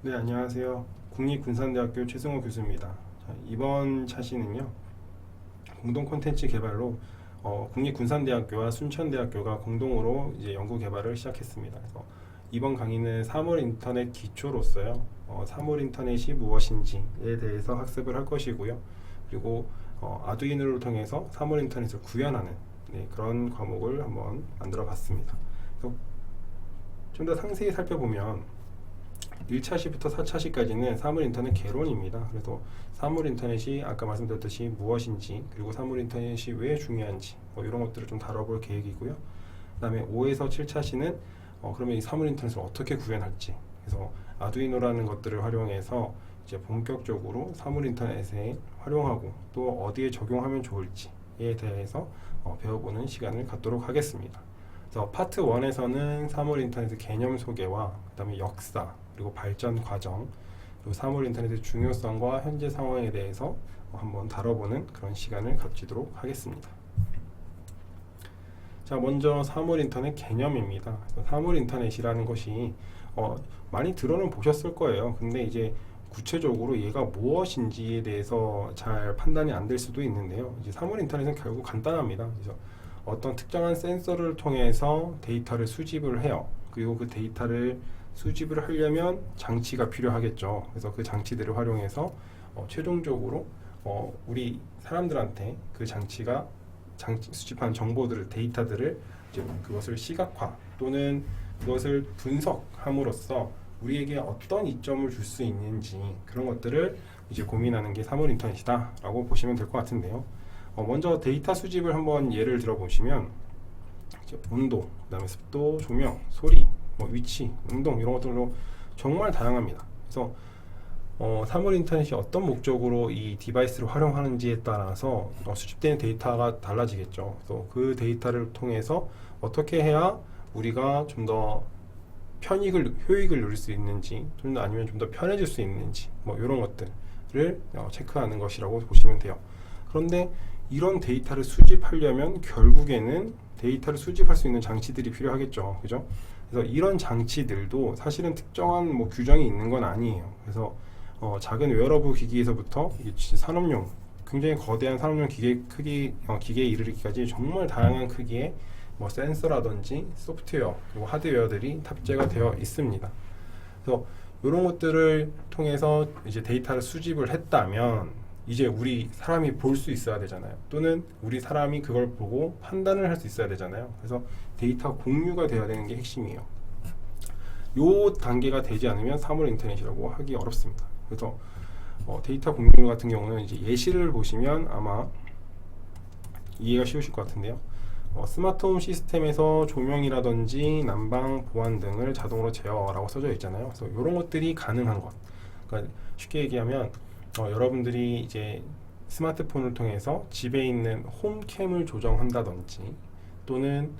네, 안녕하세요. 국립군산대학교 최승호 교수입니다. 자, 이번 차시는요, 공동 콘텐츠 개발로 어, 국립군산대학교와 순천대학교가 공동으로 이제 연구 개발을 시작했습니다. 그래서 이번 강의는 3월 인터넷 기초로서요, 어, 3월 인터넷이 무엇인지에 대해서 학습을 할 것이고요. 그리고 어, 아두이노를 통해서 3월 인터넷을 구현하는 네, 그런 과목을 한번 만들어 봤습니다. 좀 더 상세히 살펴보면 1차 시부터 4차 시까지는 사물 인터넷 개론입니다. 그래서 사물 인터넷이 아까 말씀드렸듯이 무엇인지 그리고 사물 인터넷이 왜 중요한지 뭐 이런 것들을 좀 다뤄볼 계획이고요. 그 다음에 5에서 7차 시는 어, 그러면 이 사물 인터넷을 어떻게 구현할지 그래서 아두이노라는 것들을 활용해서 이제 본격적으로 사물 인터넷에 활용하고 또 어디에 적용하면 좋을지에 대해서 어, 배워보는 시간을 갖도록 하겠습니다. 그래서 파트 1에서는 사물 인터넷 개념 소개와 그다음에 역사 그리고 발전 과정 그리고 사물 인터넷의 중요성과 현재 상황에 대해서 한번 다뤄보는 그런 시간을 갖지도록 하겠습니다. 자 먼저 사물 인터넷 개념입니다. 사물 인터넷이라는 것이 어, 많이 들어는 보셨을 거예요. 근데 이제 구체적으로 얘가 무엇인지에 대해서 잘 판단이 안 될 수도 있는데요. 이제 사물 인터넷은 결국 간단합니다. 그래서 어떤 특정한 센서를 통해서 데이터를 수집을 해요. 그리고 그 데이터를 수집을 하려면 장치가 필요하겠죠. 그래서 그 장치들을 활용해서 어, 최종적으로 어, 우리 사람들한테 그 장치가 장치, 수집한 정보들을 데이터들을 이제 그것을 시각화 또는 그것을 분석함으로써 우리에게 어떤 이점을 줄 수 있는지 그런 것들을 이제 고민하는 게 사물 인터넷이다라고 보시면 될 것 같은데요. 어, 먼저 데이터 수집을 한번 예를 들어 보시면 온도, 그다음에 습도, 조명, 소리, 뭐 위치, 운동 이런 것들로 정말 다양합니다. 그래서 어, 사물 인터넷이 어떤 목적으로 이 디바이스를 활용하는지에 따라서 어, 수집되는 데이터가 달라지겠죠. 그래서 그 데이터를 통해서 어떻게 해야 우리가 좀 더 편익을 효익을 누릴 수 있는지, 좀 더 아니면 좀 더 편해질 수 있는지, 뭐 이런 것들을 어, 체크하는 것이라고 보시면 돼요. 그런데 이런 데이터를 수집하려면 결국에는 데이터를 수집할 수 있는 장치들이 필요하겠죠. 그죠? 그래서 이런 장치들도 사실은 특정한 뭐 규정이 있는 건 아니에요. 그래서 어, 작은 웨어러블 기기에서부터 산업용 굉장히 거대한 산업용 기계 크기 어, 기계에 이르기까지 정말 다양한 크기의 뭐 센서라든지 소프트웨어 그리고 하드웨어들이 탑재가 되어 있습니다. 그래서 이런 것들을 통해서 이제 데이터를 수집을 했다면 이제 우리 사람이 볼 수 있어야 되잖아요. 또는 우리 사람이 그걸 보고 판단을 할 수 있어야 되잖아요. 그래서 데이터 공유가 돼야 되는 게 핵심이에요. 요 단계가 되지 않으면 사물 인터넷이라고 하기 어렵습니다. 그래서 어, 데이터 공유 같은 경우는 이제 예시를 보시면 아마 이해가 쉬우실 것 같은데요. 어, 스마트홈 시스템에서 조명이라든지 난방 보안 등을 자동으로 제어라고 써져 있잖아요. 그래서 이런 것들이 가능한 것. 그러니까 쉽게 얘기하면 어, 여러분들이 이제 스마트폰을 통해서 집에 있는 홈캠을 조정한다든지 또는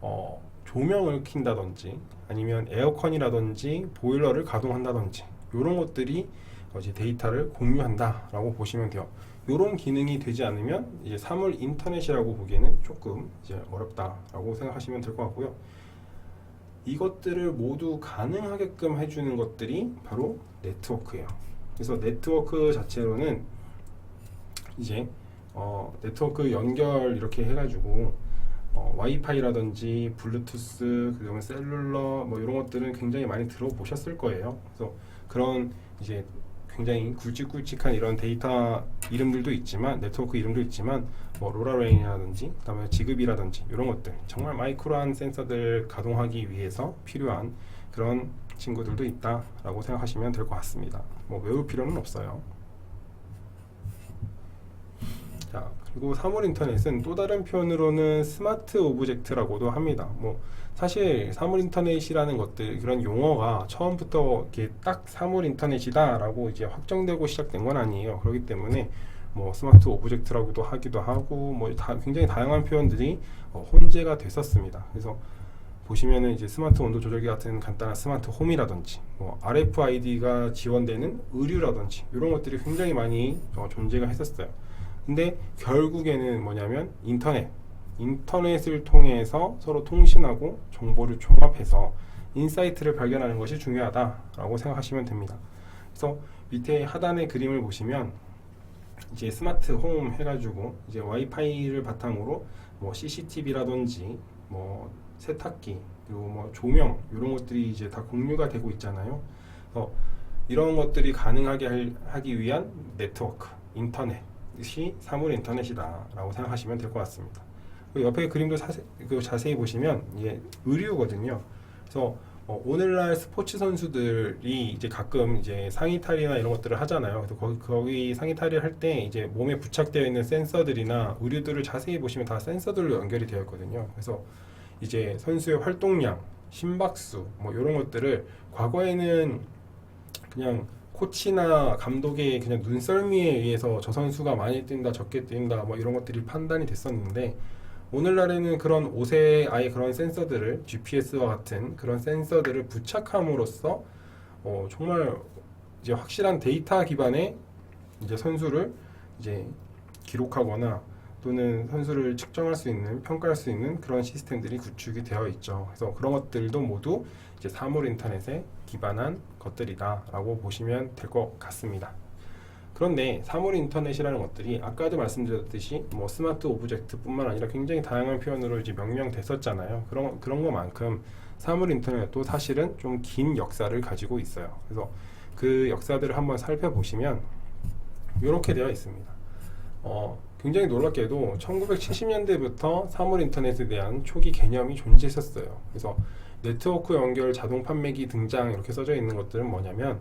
어, 조명을 킨다든지 아니면 에어컨이라든지 보일러를 가동한다든지 이런 것들이 어, 이제 데이터를 공유한다라고 보시면 돼요. 이런 기능이 되지 않으면 이제 사물 인터넷이라고 보기에는 조금 이제 어렵다라고 생각하시면 될 것 같고요. 이것들을 모두 가능하게끔 해주는 것들이 바로 네트워크예요. 그래서 네트워크 자체로는 이제 어, 네트워크 연결 이렇게 해가지고 어, 와이파이라든지 블루투스 그다음에 셀룰러 뭐 이런 것들은 굉장히 많이 들어보셨을 거예요. 그래서 그런 이제 굉장히 굵직굵직한 이런 데이터 이름들도 있지만 네트워크 이름도 있지만 뭐 로라레인이라든지 그다음에 지급이라든지 이런 것들 정말 마이크로한 센서들 가동하기 위해서 필요한 그런 친구들도 있다라고 생각하시면 될 것 같습니다. 뭐 외울 필요는 없어요. 자 그리고 사물 인터넷은 또 다른 표현으로는 스마트 오브젝트라고도 합니다. 뭐 사실 사물 인터넷이라는 것들 그런 용어가 처음부터 이렇게 딱 사물 인터넷이다라고 이제 확정되고 시작된 건 아니에요. 그렇기 때문에 뭐 스마트 오브젝트라고도 하기도 하고 뭐 다 굉장히 다양한 표현들이 어, 혼재가 됐었습니다. 그래서 보시면은 이제 스마트 온도 조절기 같은 간단한 스마트 홈이라든지 뭐 RFID가 지원되는 의류라든지 이런 것들이 굉장히 많이 어, 존재가 했었어요. 근데 결국에는 뭐냐면 인터넷 인터넷을 통해서 서로 통신하고 정보를 종합해서 인사이트를 발견하는 것이 중요하다라고 생각하시면 됩니다. 그래서 밑에 하단의 그림을 보시면 이제 스마트 홈 해가지고 이제 와이파이를 바탕으로 뭐 CCTV라든지 뭐 세탁기 그리고 뭐 조명 이런 것들이 이제 다 공유가 되고 있잖아요. 그래서 이런 것들이 가능하게 할- 하기 위한 네트워크, 인터넷이 사물 인터넷이다라고 생각하시면 될 것 같습니다. 그 옆에 그림도 사세, 그 자세히 보시면 이게 의류거든요. 그래서 어, 오늘날 스포츠 선수들이 이제 가끔 이제 상의 탈의나 이런 것들을 하잖아요. 그래서 거기, 거기 상의 탈의를 할 때 이제 몸에 부착되어 있는 센서들이나 의류들을 자세히 보시면 다 센서들로 연결이 되어 있거든요. 그래서 이제 선수의 활동량, 심박수 뭐 이런 것들을 과거에는 그냥 코치나 감독의 그냥 눈썰미에 의해서 저 선수가 많이 뛴다, 적게 뛴다, 뭐 이런 것들이 판단이 됐었는데 오늘날에는 그런 옷에 아예 그런 센서들을 GPS와 같은 그런 센서들을 부착함으로써 어, 정말 이제 확실한 데이터 기반의 이제 선수를 이제 기록하거나 또는 선수를 측정할 수 있는 평가할 수 있는 그런 시스템들이 구축이 되어 있죠. 그래서 그런 것들도 모두 이제 사물 인터넷에 기반한 것들이다라고 보시면 될 것 같습니다. 그런데 사물 인터넷이라는 것들이 아까도 말씀드렸듯이 뭐 스마트 오브젝트뿐만 아니라 굉장히 다양한 표현으로 이제 명명됐었잖아요. 그런 그런 것만큼 사물 인터넷도 사실은 좀 긴 역사를 가지고 있어요. 그래서 그 역사들을 한번 살펴보시면 이렇게 되어 있습니다. 어, 굉장히 놀랍게도 1970년대부터 사물 인터넷에 대한 초기 개념이 존재했었어요. 그래서 네트워크 연결 자동 판매기 등장 이렇게 써져 있는 것들은 뭐냐면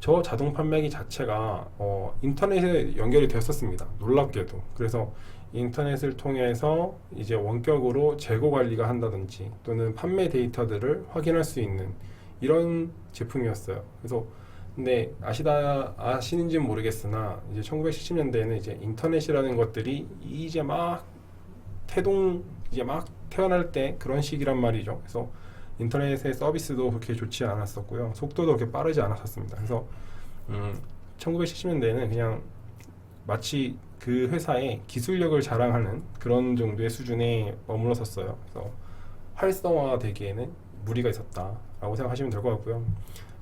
저 자동 판매기 자체가 어, 인터넷에 연결이 되었었습니다. 놀랍게도. 그래서 인터넷을 통해서 이제 원격으로 재고 관리가 한다든지 또는 판매 데이터들을 확인할 수 있는 이런 제품이었어요. 그래서 근데 아시다 아시는지는 모르겠으나 이제 1970년대에는 이제 인터넷이라는 것들이 이제 막 태동 이제 막 태어날 때 그런 시기란 말이죠. 그래서 인터넷의 서비스도 그렇게 좋지 않았었고요. 속도도 그렇게 빠르지 않았었습니다. 그래서 음, 1970년대에는 그냥 마치 그 회사의 기술력을 자랑하는 그런 정도의 수준에 머물렀었어요. 그래서 활성화되기에는 무리가 있었다라고 생각하시면 될 것 같고요.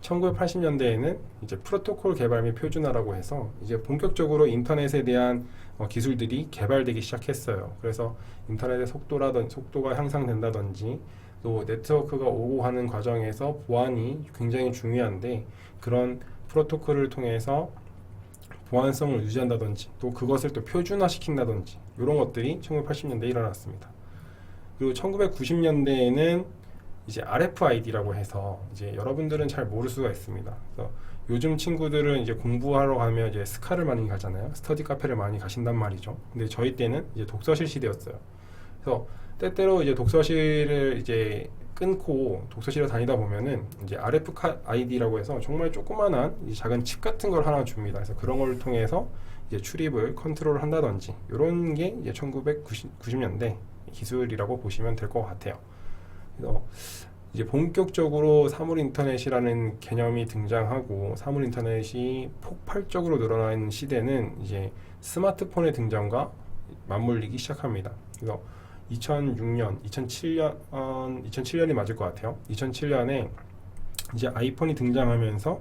1980년대에는 이제 프로토콜 개발 및 표준화라고 해서 이제 본격적으로 인터넷에 대한 어, 기술들이 개발되기 시작했어요. 그래서 인터넷의 속도라든 속도가 향상된다든지 또 네트워크가 오고 가는 과정에서 보안이 굉장히 중요한데 그런 프로토콜을 통해서 보안성을 유지한다든지 또 그것을 또 표준화시킨다든지 이런 것들이 1980년대에 일어났습니다. 그리고 1990년대에는 이제 RFID라고 해서 이제 여러분들은 잘 모를 수가 있습니다. 그래서 요즘 친구들은 이제 공부하러 가면 이제 스카를 많이 가잖아요. 스터디 카페를 많이 가신단 말이죠. 근데 저희 때는 이제 독서실 시대였어요. 그래서 때때로 이제 독서실을 이제 끊고 독서실에 다니다 보면은 이제 RFID라고 해서 정말 조그만한 이 작은 칩 같은 걸 하나 줍니다. 그래서 그런 걸 통해서 이제 출입을 컨트롤 한다든지 이런 게 이제 1990년대 기술이라고 보시면 될 것 같아요. 그래서 이제 본격적으로 사물 인터넷이라는 개념이 등장하고 사물 인터넷이 폭발적으로 늘어나는 시대는 이제 스마트폰의 등장과 맞물리기 시작합니다. 그래서 2006년, 2007년, 2007년이 맞을 것 같아요. 2007년에 이제 아이폰이 등장하면서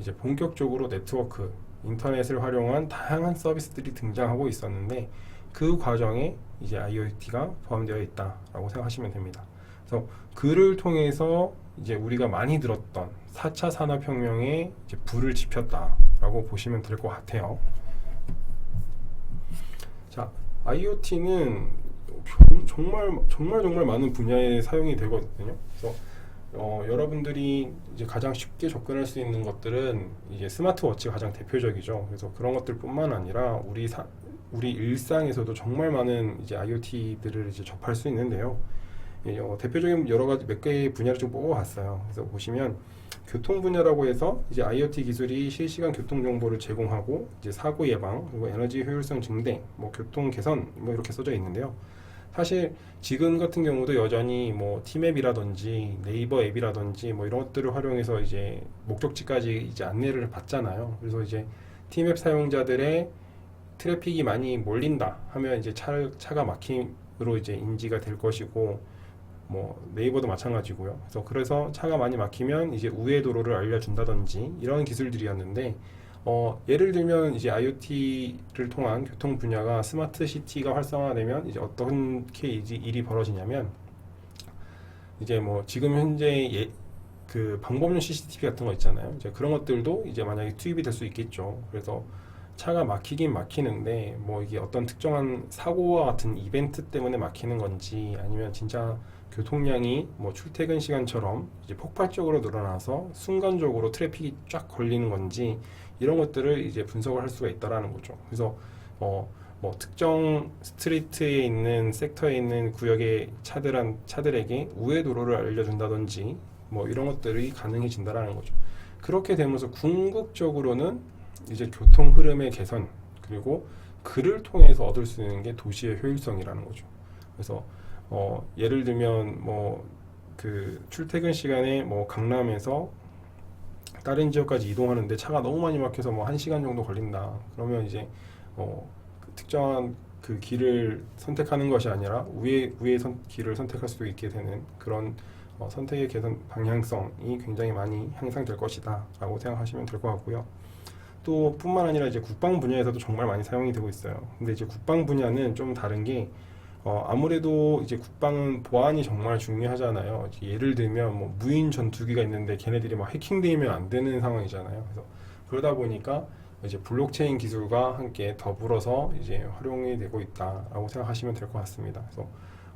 이제 본격적으로 네트워크, 인터넷을 활용한 다양한 서비스들이 등장하고 있었는데 그 과정에 이제 IoT가 포함되어 있다라고 생각하시면 됩니다. 그래서 그를 통해서 이제 우리가 많이 들었던 4차 산업혁명에 이제 불을 지폈다라고 보시면 될 것 같아요. 자, IoT는 정말 정말 정말 많은 분야에 사용이 되거든요. 그래서 어, 여러분들이 이제 가장 쉽게 접근할 수 있는 것들은 이제 스마트워치가 가장 대표적이죠. 그래서 그런 것들뿐만 아니라 우리 사, 우리 일상에서도 정말 많은 이제 IoT들을 이제 접할 수 있는데요. 예, 어, 대표적인 여러 가지 몇 개의 분야를 좀 뽑아봤어요. 그래서 보시면 교통 분야라고 해서 이제 IoT 기술이 실시간 교통 정보를 제공하고 이제 사고 예방 그리고 에너지 효율성 증대, 뭐 교통 개선 뭐 이렇게 써져 있는데요. 사실 지금 같은 경우도 여전히 뭐 티맵이라든지 네이버 앱이라든지 뭐 이런 것들을 활용해서 이제 목적지까지 이제 안내를 받잖아요. 그래서 이제 티맵 사용자들의 트래픽이 많이 몰린다 하면 이제 차, 차가 막히 으로 이제 인지가 될 것이고 뭐 네이버도 마찬가지고요. 그래서 그래서 차가 많이 막히면 이제 우회 도로를 알려준다든지 이런 기술들이었는데 어, 예를 들면 이제 IoT를 통한 교통 분야가 스마트 시티가 활성화되면 이제 어떻게 이제 일이 벌어지냐면 이제 뭐 지금 현재 예, 그 방법용 CCTV 같은 거 있잖아요. 이제 그런 것들도 이제 만약에 투입이 될 수 있겠죠. 그래서 차가 막히긴 막히는데 뭐 이게 어떤 특정한 사고와 같은 이벤트 때문에 막히는 건지 아니면 진짜 교통량이 뭐 출퇴근 시간처럼 이제 폭발적으로 늘어나서 순간적으로 트래픽이 쫙 걸리는 건지 이런 것들을 이제 분석을 할 수가 있다라는 거죠. 그래서 어, 뭐 특정 스트리트에 있는 섹터에 있는 구역의 차들한 차들에게 우회 도로를 알려준다든지 뭐 이런 것들이 가능해진다라는 거죠. 그렇게 되면서 궁극적으로는 이제 교통 흐름의 개선 그리고 그를 통해서 얻을 수 있는 게 도시의 효율성이라는 거죠. 그래서 어, 예를 들면 뭐 그 출퇴근 시간에 뭐 강남에서 다른 지역까지 이동하는데 차가 너무 많이 막혀서 뭐 한 시간 정도 걸린다. 그러면 이제 어, 그 특정한 그 길을 선택하는 것이 아니라 우회 우회 선, 길을 선택할 수도 있게 되는 그런 어, 선택의 개선 방향성이 굉장히 많이 향상될 것이다라고 생각하시면 될 것 같고요. 또 뿐만 아니라 이제 국방 분야에서도 정말 많이 사용이 되고 있어요. 근데 이제 국방 분야는 좀 다른 게 어, 아무래도 이제 국방은 보안이 정말 중요하잖아요. 예를 들면 뭐 무인 전투기가 있는데 걔네들이 막 해킹되면 안 되는 상황이잖아요. 그래서 그러다 보니까 이제 블록체인 기술과 함께 더불어서 이제 활용이 되고 있다라고 생각하시면 될 것 같습니다. 그래서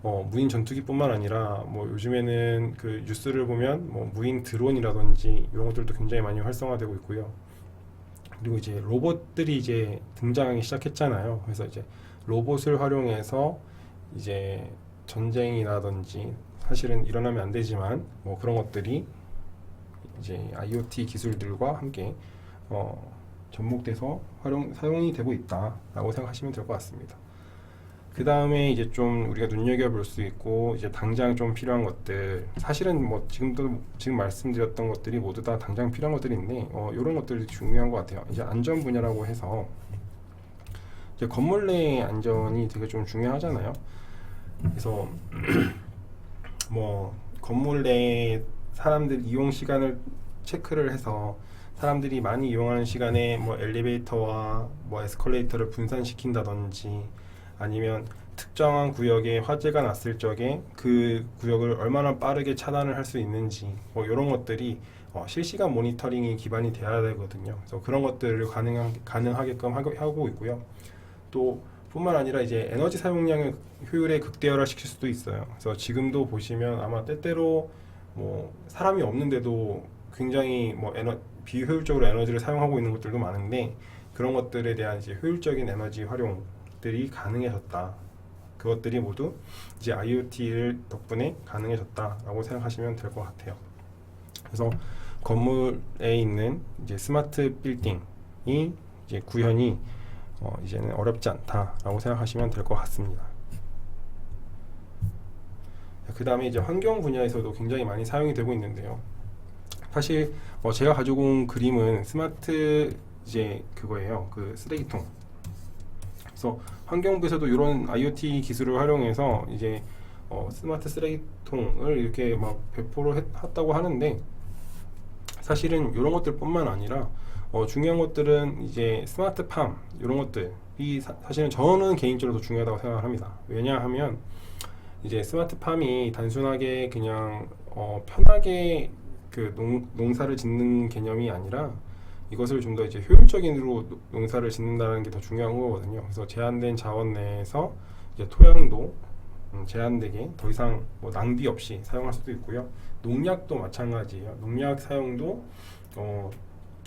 어, 무인 전투기뿐만 아니라 뭐 요즘에는 그 뉴스를 보면 뭐 무인 드론이라든지 이런 것들도 굉장히 많이 활성화되고 있고요. 그리고 이제 로봇들이 이제 등장하기 시작했잖아요. 그래서 이제 로봇을 활용해서 이제 전쟁이라든지 사실은 일어나면 안 되지만 뭐 그런 것들이 이제 IoT 기술들과 함께 어, 접목돼서 활용 사용이 되고 있다라고 생각하시면 될 것 같습니다. 그 다음에 이제 좀 우리가 눈여겨볼 수 있고 이제 당장 좀 필요한 것들 사실은 뭐 지금도 지금 말씀드렸던 것들이 모두 다 당장 필요한 것들인데 어, 이런 것들이 중요한 것 같아요. 이제 안전 분야라고 해서 이제 건물 내 안전이 되게 좀 중요하잖아요. 그래서 뭐 건물 내 사람들 이용 시간을 체크를 해서 사람들이 많이 이용하는 시간에 뭐 엘리베이터와 뭐 에스컬레이터를 분산시킨다든지 아니면 특정한 구역에 화재가 났을 적에 그 구역을 얼마나 빠르게 차단을 할 수 있는지 뭐 이런 것들이 어, 실시간 모니터링이 기반이 돼야 되거든요. 그래서 그런 것들을 가능하, 가능하게끔 하고 있고요. 또 뿐만 아니라 이제 에너지 사용량을 효율에 극대화를 시킬 수도 있어요. 그래서 지금도 보시면 아마 때때로 뭐 사람이 없는데도 굉장히 뭐 에너 비효율적으로 에너지를 사용하고 있는 것들도 많은데 그런 것들에 대한 이제 효율적인 에너지 활용들이 가능해졌다. 그것들이 모두 이제 IoT를 덕분에 가능해졌다라고 생각하시면 될 것 같아요. 그래서 건물에 있는 이제 스마트 빌딩이 이제 구현이 어, 이제는 어렵지 않다라고 생각하시면 될 것 같습니다. 그 다음에 이제 환경 분야에서도 굉장히 많이 사용이 되고 있는데요. 사실 어, 제가 가지고 온 그림은 스마트 이제 그거예요. 그 쓰레기통. 그래서 환경부에서도 이런 IoT 기술을 활용해서 이제 어, 스마트 쓰레기통을 이렇게 막 배포를 했, 했다고 하는데 사실은 이런 것들뿐만 아니라 어, 중요한 것들은 이제 스마트팜 이런 것들이 사, 사실은 저는 개인적으로 더 중요하다고 생각을 합니다. 왜냐하면 이제 스마트팜이 단순하게 그냥 어, 편하게 그 농, 농사를 짓는 개념이 아니라 이것을 좀 더 이제 효율적인으로 노- 농사를 짓는다는 게 더 중요한 거거든요. 그래서 제한된 자원 내에서 이제 토양도 음, 제한되게 더 이상 뭐 낭비 없이 사용할 수도 있고요. 농약도 마찬가지예요. 농약 사용도 어,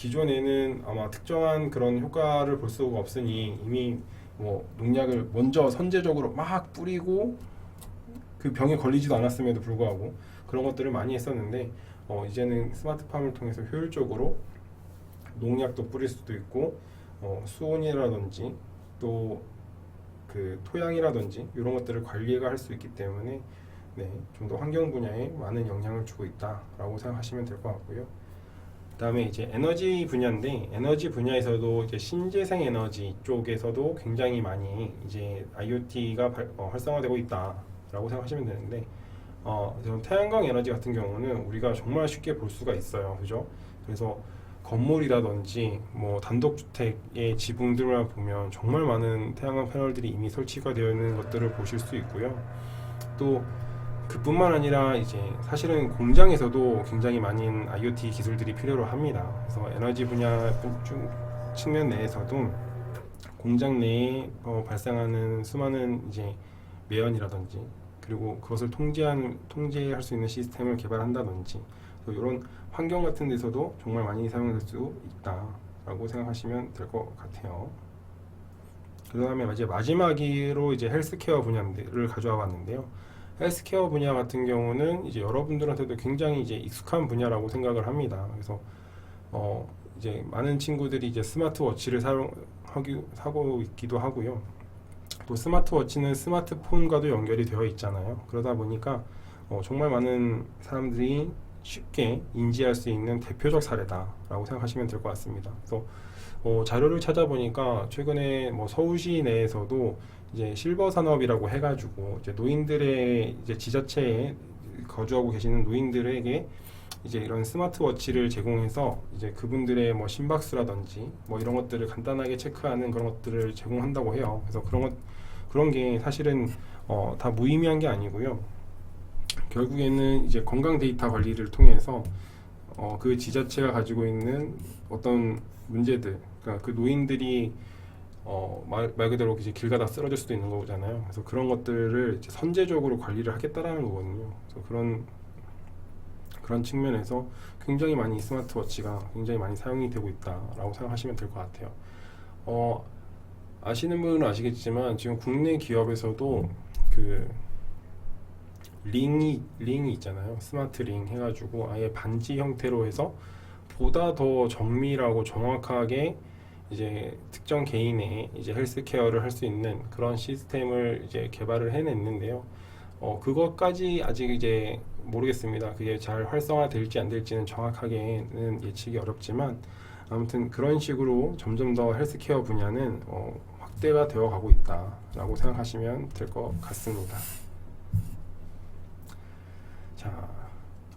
기존에는 아마 특정한 그런 효과를 볼 수가 없으니 이미 뭐 농약을 먼저 선제적으로 막 뿌리고 그 병에 걸리지도 않았음에도 불구하고 그런 것들을 많이 했었는데 어, 이제는 스마트팜을 통해서 효율적으로 농약도 뿌릴 수도 있고 어, 수온이라든지 또 그 토양이라든지 이런 것들을 관리가 할 수 있기 때문에 네, 좀 더 환경 분야에 많은 영향을 주고 있다라고 생각하시면 될 것 같고요. 그다음에 이제 에너지 분야인데 에너지 분야에서도 이제 신재생 에너지 쪽에서도 굉장히 많이 이제 IoT가 어, 활성화되고 있다라고 생각하시면 되는데 어, 태양광 에너지 같은 경우는 우리가 정말 쉽게 볼 수가 있어요, 그죠? 그래서 건물이라든지 뭐 단독주택의 지붕들만 보면 정말 많은 태양광 패널들이 이미 설치가 되어 있는 것들을 보실 수 있고요. 또 그뿐만 아니라 이제 사실은 공장에서도 굉장히 많은 IoT 기술들이 필요로 합니다. 그래서 에너지 분야 중- 측면 내에서도 공장 내에 어, 발생하는 수많은 이제 매연이라든지 그리고 그것을 통제한 통제할 수 있는 시스템을 개발한다든지 또 이런 환경 같은 데서도 정말 많이 사용될 수 있다라고 생각하시면 될 것 같아요. 그 다음에 이제 마지막으로 이제 헬스케어 분야를 가져와 봤는데요. 헬스케어 분야 같은 경우는 이제 여러분들한테도 굉장히 이제 익숙한 분야라고 생각을 합니다. 그래서 어 이제 많은 친구들이 이제 스마트워치를 사용하기 사고 있기도 하고요. 또 스마트워치는 스마트폰과도 연결이 되어 있잖아요. 그러다 보니까 어 정말 많은 사람들이 쉽게 인지할 수 있는 대표적 사례다라고 생각하시면 될 것 같습니다. 그래서 어, 자료를 찾아보니까 최근에 뭐 서울시 내에서도 이제 실버 산업이라고 해가지고 이제 노인들의 이제 지자체에 거주하고 계시는 노인들에게 이제 이런 스마트워치를 제공해서 이제 그분들의 뭐 심박수라든지 뭐 이런 것들을 간단하게 체크하는 그런 것들을 제공한다고 해요. 그래서 그런 것 그런 게 사실은 어, 다 무의미한 게 아니고요. 결국에는 이제 건강 데이터 관리를 통해서 어, 그 지자체가 가지고 있는 어떤 문제들, 그러니까 그 노인들이 어, 말, 말 그대로 이제 길 가다 쓰러질 수도 있는 거잖아요. 그래서 그런 것들을 이제 선제적으로 관리를 하겠다라는 거거든요. 그래서 그런 그런 측면에서 굉장히 많이 스마트워치가 굉장히 많이 사용이 되고 있다라고 생각하시면 될 것 같아요. 어, 아시는 분은 아시겠지만 지금 국내 기업에서도 그 링이 링이 있잖아요. 스마트 링 해가지고 아예 반지 형태로 해서 보다 더 정밀하고 정확하게 이제 특정 개인의 이제 헬스케어를 할 수 있는 그런 시스템을 이제 개발을 해냈는데요. 어 그것까지 아직 이제 모르겠습니다. 그게 잘 활성화될지 안 될지는 정확하게는 예측이 어렵지만 아무튼 그런 식으로 점점 더 헬스케어 분야는 어, 확대가 되어 가고 있다라고 생각하시면 될 것 같습니다. 자,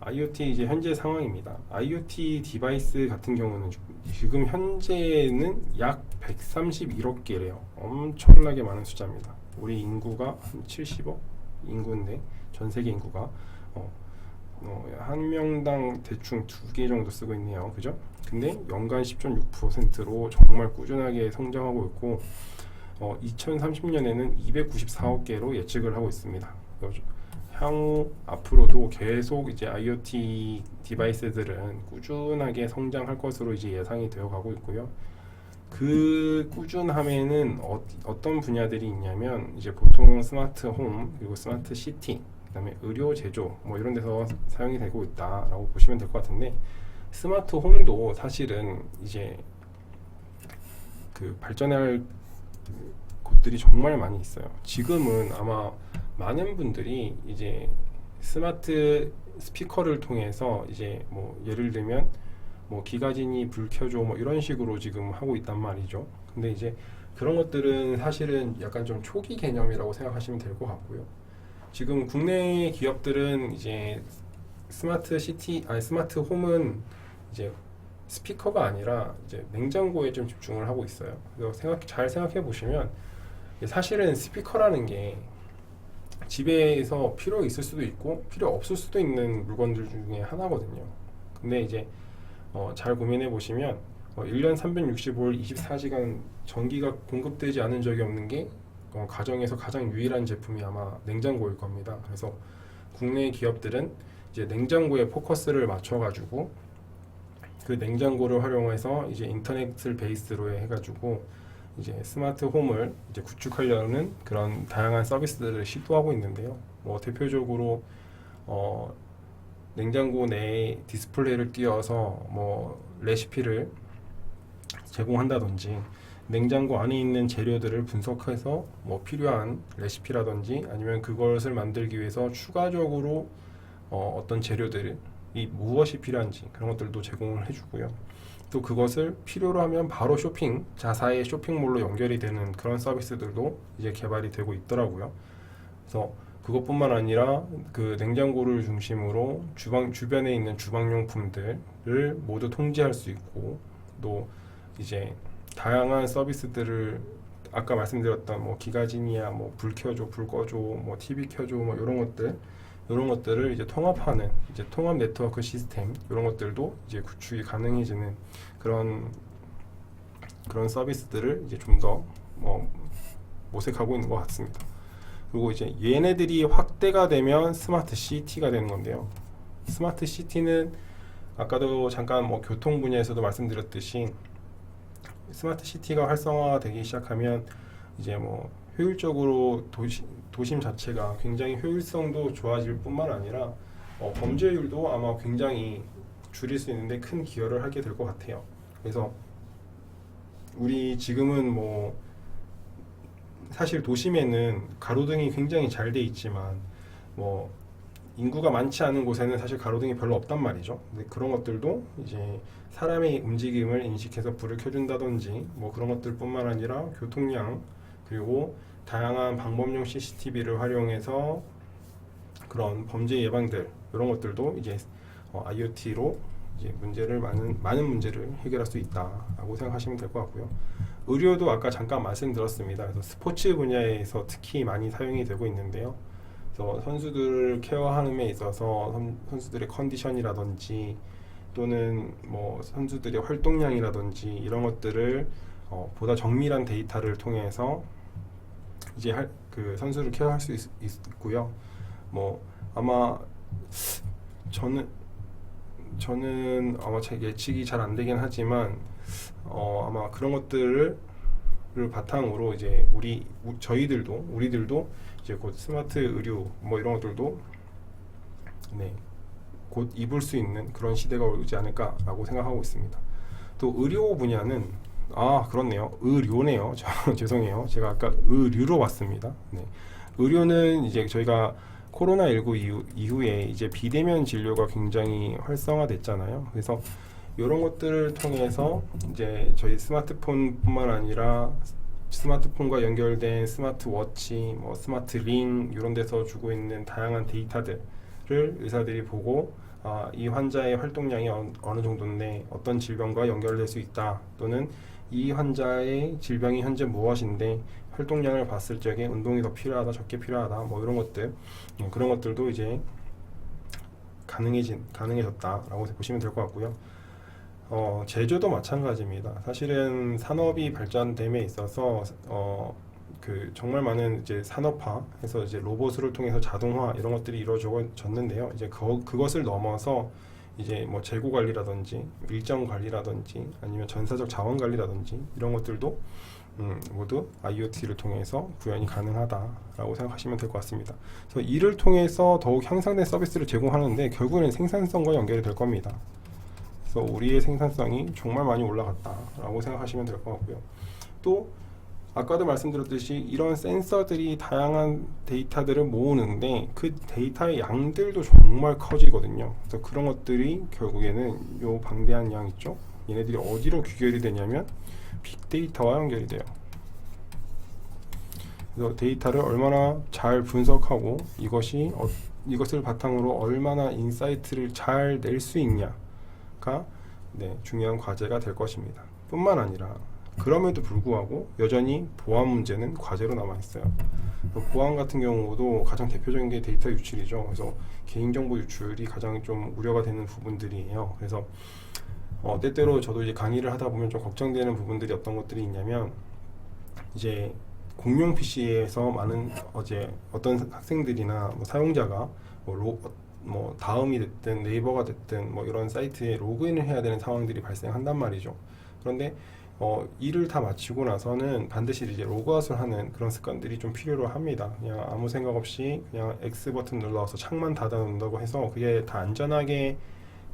IoT 이제 현재 상황입니다. IoT 디바이스 같은 경우는 주- 지금 현재는 약 131억 개래요. 엄청나게 많은 숫자입니다. 우리 인구가 한 70억 인구인데 전 세계 인구가 어, 어, 한 명당 대충 두 개 정도 쓰고 있네요. 그죠? 근데 연간 10.6%로 정말 꾸준하게 성장하고 있고 어, 2030년에는 294억 개로 예측을 하고 있습니다. 향후 앞으로도 계속 이제 IoT 디바이스들은 꾸준하게 성장할 것으로 이제 예상이 되어 가고 있고요. 그 꾸준함에는 어, 어떤 분야들이 있냐면 이제 보통 스마트 홈 그리고 스마트 시티 그다음에 의료 제조 뭐 이런 데서 사용이 되고 있다라고 보시면 될 것 같은데 스마트 홈도 사실은 이제 그 발전할 곳들이 정말 많이 있어요. 지금은 아마 많은 분들이 이제 스마트 스피커를 통해서 이제 뭐 예를 들면 뭐 기가진이 불 켜줘 뭐 이런 식으로 지금 하고 있단 말이죠. 근데 이제 그런 것들은 사실은 약간 좀 초기 개념이라고 생각하시면 될 것 같고요. 지금 국내 기업들은 이제 스마트 시티 아니 스마트 홈은 이제 스피커가 아니라 이제 냉장고에 좀 집중을 하고 있어요. 그래서 생각 잘 생각해 보시면 사실은 스피커라는 게 집에서 필요 있을 수도 있고 필요 없을 수도 있는 물건들 중에 하나거든요. 근데 이제 어, 잘 고민해 보시면 어, 1년 365일 24시간 전기가 공급되지 않은 적이 없는 게 어, 가정에서 가장 유일한 제품이 아마 냉장고일 겁니다. 그래서 국내 기업들은 이제 냉장고에 포커스를 맞춰가지고 그 냉장고를 활용해서 이제 인터넷을 베이스로 해가지고 이제 스마트 홈을 이제 구축하려는 그런 다양한 서비스들을 시도하고 있는데요. 뭐 대표적으로 어, 냉장고 내에 디스플레이를 띄워서 뭐 레시피를 제공한다든지 냉장고 안에 있는 재료들을 분석해서 뭐 필요한 레시피라든지 아니면 그것을 만들기 위해서 추가적으로 어, 어떤 재료들이 이 무엇이 필요한지 그런 것들도 제공을 해주고요. 또 그것을 필요로 하면 바로 쇼핑 자사의 쇼핑몰로 연결이 되는 그런 서비스들도 이제 개발이 되고 있더라고요. 그래서 그것뿐만 아니라 그 냉장고를 중심으로 주방 주변에 있는 주방용품들을 모두 통제할 수 있고 또 이제 다양한 서비스들을 아까 말씀드렸던 뭐 기가진이야 뭐 불 켜줘 불 꺼줘 뭐 TV 켜줘 뭐 이런 것들 이런 것들을 이제 통합하는 이제 통합 네트워크 시스템 이런 것들도 이제 구축이 가능해지는 그런 그런 서비스들을 이제 좀 더 뭐 모색하고 있는 것 같습니다. 그리고 이제 얘네들이 확대가 되면 스마트 시티가 되는 건데요. 스마트 시티는 아까도 잠깐 뭐 교통 분야에서도 말씀드렸듯이 스마트 시티가 활성화되기 시작하면 이제 뭐 효율적으로 도시, 도심 자체가 굉장히 효율성도 좋아질 뿐만 아니라 어, 범죄율도 아마 굉장히 줄일 수 있는데 큰 기여를 하게 될 것 같아요. 그래서 우리 지금은 뭐 사실 도심에는 가로등이 굉장히 잘 돼 있지만 뭐 인구가 많지 않은 곳에는 사실 가로등이 별로 없단 말이죠. 근데 그런 것들도 이제 사람의 움직임을 인식해서 불을 켜준다든지 뭐 그런 것들뿐만 아니라 교통량 그리고 다양한 방범용 CCTV를 활용해서 그런 범죄 예방들 이런 것들도 이제 어, IoT로 이제 문제를 많은 많은 문제를 해결할 수 있다라고 생각하시면 될 것 같고요. 의료도 아까 잠깐 말씀드렸습니다. 그래서 스포츠 분야에서 특히 많이 사용이 되고 있는데요. 그래서 선수들을 케어하는 데 있어서 선, 선수들의 컨디션이라든지 또는 뭐 선수들의 활동량이라든지 이런 것들을 어, 보다 정밀한 데이터를 통해서 이제 할, 그 선수를 케어할 수 있, 있고요. 뭐 아마 저는 저는 아마 제 예측이 잘 안 되긴 하지만 어, 아마 그런 것들을 를 바탕으로 이제 우리 우- 저희들도 우리들도 이제 곧 스마트 의료 뭐 이런 것들도 네, 곧 입을 수 있는 그런 시대가 오지 않을까라고 생각하고 있습니다. 또 의료 분야는 아 그렇네요 의료네요 저, 죄송해요 제가 아까 의류로 왔습니다. 네. 의료는 이제 저희가 코로나 19 이후, 이후에 이제 비대면 진료가 굉장히 활성화됐잖아요. 그래서 이런 것들을 통해서 이제 저희 스마트폰뿐만 아니라 스마트폰과 연결된 스마트워치, 뭐 스마트 링 이런 데서 주고 있는 다양한 데이터들을 의사들이 보고 아, 이 환자의 활동량이 어, 어느 정도인데 어떤 질병과 연결될 수 있다 또는 이 환자의 질병이 현재 무엇인데 활동량을 봤을 적에 운동이 더 필요하다 적게 필요하다 뭐 이런 것들 음, 그런 것들도 이제 가능해진 가능해졌다라고 보시면 될 것 같고요. 어, 제조도 마찬가지입니다. 사실은 산업이 발전됨에 있어서 어, 그 정말 많은 이제 산업화해서 이제 로봇을 통해서 자동화 이런 것들이 이루어졌는데요. 이제 그, 그것을 넘어서 이제 뭐 재고 관리라든지 일정 관리라든지 아니면 전사적 자원 관리라든지 이런 것들도 음, 모두 IoT를 통해서 구현이 가능하다라고 생각하시면 될 것 같습니다. 그래서 이를 통해서 더욱 향상된 서비스를 제공하는데 결국에는 생산성과 연결이 될 겁니다. 그래서 우리의 생산성이 정말 많이 올라갔다라고 생각하시면 될 것 같고요. 또 아까도 말씀드렸듯이 이런 센서들이 다양한 데이터들을 모으는데 그 데이터의 양들도 정말 커지거든요. 그래서 그런 것들이 결국에는 요 방대한 양 있죠. 얘네들이 어디로 귀결이 되냐면 빅데이터와 연결이 돼요. 그래서 데이터를 얼마나 잘 분석하고 이것이 어, 이것을 바탕으로 얼마나 인사이트를 잘 낼 수 있냐가 네, 중요한 과제가 될 것입니다. 뿐만 아니라 그럼에도 불구하고 여전히 보안 문제는 과제로 남아 있어요. 보안 같은 경우도 가장 대표적인 게 데이터 유출이죠. 그래서 개인정보 유출이 가장 좀 우려가 되는 부분들이에요. 그래서 어, 때때로 저도 이제 강의를 하다 보면 좀 걱정되는 부분들이 어떤 것들이 있냐면 이제 공용 PC에서 많은 어제 어떤 학생들이나 뭐 사용자가 뭐, 로, 뭐 다음이 됐든 네이버가 됐든 뭐 이런 사이트에 로그인을 해야 되는 상황들이 발생한단 말이죠. 그런데 어, 일을 다 마치고 나서는 반드시 이제 로그아웃을 하는 그런 습관들이 좀 필요로 합니다. 그냥 아무 생각 없이 그냥 X 버튼 눌러서 창만 닫아 놓는다고 해서 그게 다 안전하게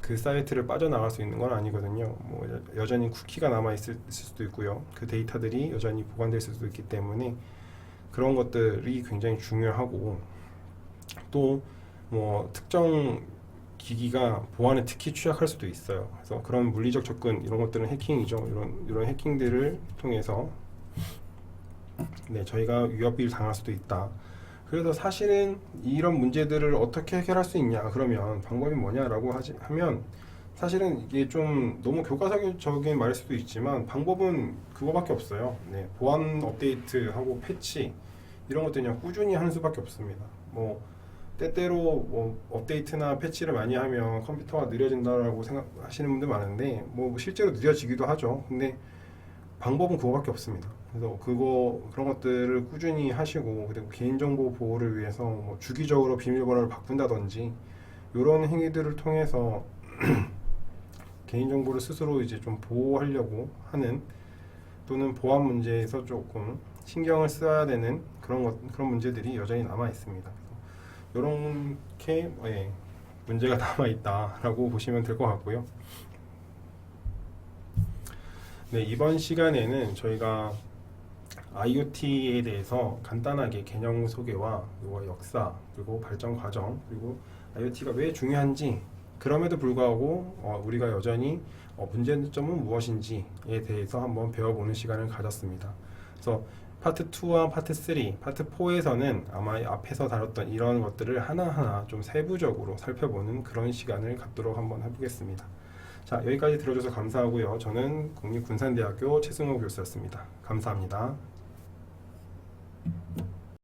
그 사이트를 빠져나갈 수 있는 건 아니거든요. 뭐 여- 여전히 쿠키가 남아 있을 수도 있고요. 그 데이터들이 여전히 보관될 수도 있기 때문에 그런 것들이 굉장히 중요하고 또 뭐 특정 기기가 보안에 특히 취약할 수도 있어요. 그래서 그런 물리적 접근 이런 것들은 해킹이죠. 이런 이런 해킹들을 통해서 네 저희가 위협을 당할 수도 있다. 그래서 사실은 이런 문제들을 어떻게 해결할 수 있냐 그러면 방법이 뭐냐라고 하지, 하면 사실은 이게 좀 너무 교과서적인 말일 수도 있지만 방법은 그거밖에 없어요. 네, 보안 업데이트하고 패치 이런 것들 그냥 꾸준히 하는 수밖에 없습니다. 뭐 때때로 뭐 업데이트나 패치를 많이 하면 컴퓨터가 느려진다라고 생각하시는 분들 많은데 뭐 실제로 느려지기도 하죠. 근데 방법은 그거밖에 없습니다. 그래서 그거 그런 것들을 꾸준히 하시고 그리고 개인정보 보호를 위해서 뭐 주기적으로 비밀번호를 바꾼다든지 이런 행위들을 통해서 개인정보를 스스로 이제 좀 보호하려고 하는 또는 보안 문제에서 조금 신경을 써야 되는 그런 것 그런 문제들이 여전히 남아 있습니다. 이렇게 예, 문제가 남아 있다라고 보시면 될 것 같고요. 네 이번 시간에는 저희가 IoT에 대해서 간단하게 개념 소개와 역사 그리고 발전 과정 그리고 IoT가 왜 중요한지 그럼에도 불구하고 어, 우리가 여전히 어, 문제점은 무엇인지에 대해서 한번 배워보는 시간을 가졌습니다. 그래서 파트 2와 파트 3, 파트 4에서는 아마 앞에서 다뤘던 이런 것들을 하나하나 좀 세부적으로 살펴보는 그런 시간을 갖도록 한번 해보겠습니다. 자, 여기까지 들어줘서 감사하고요. 저는 국립군산대학교 최승호 교수였습니다. 감사합니다.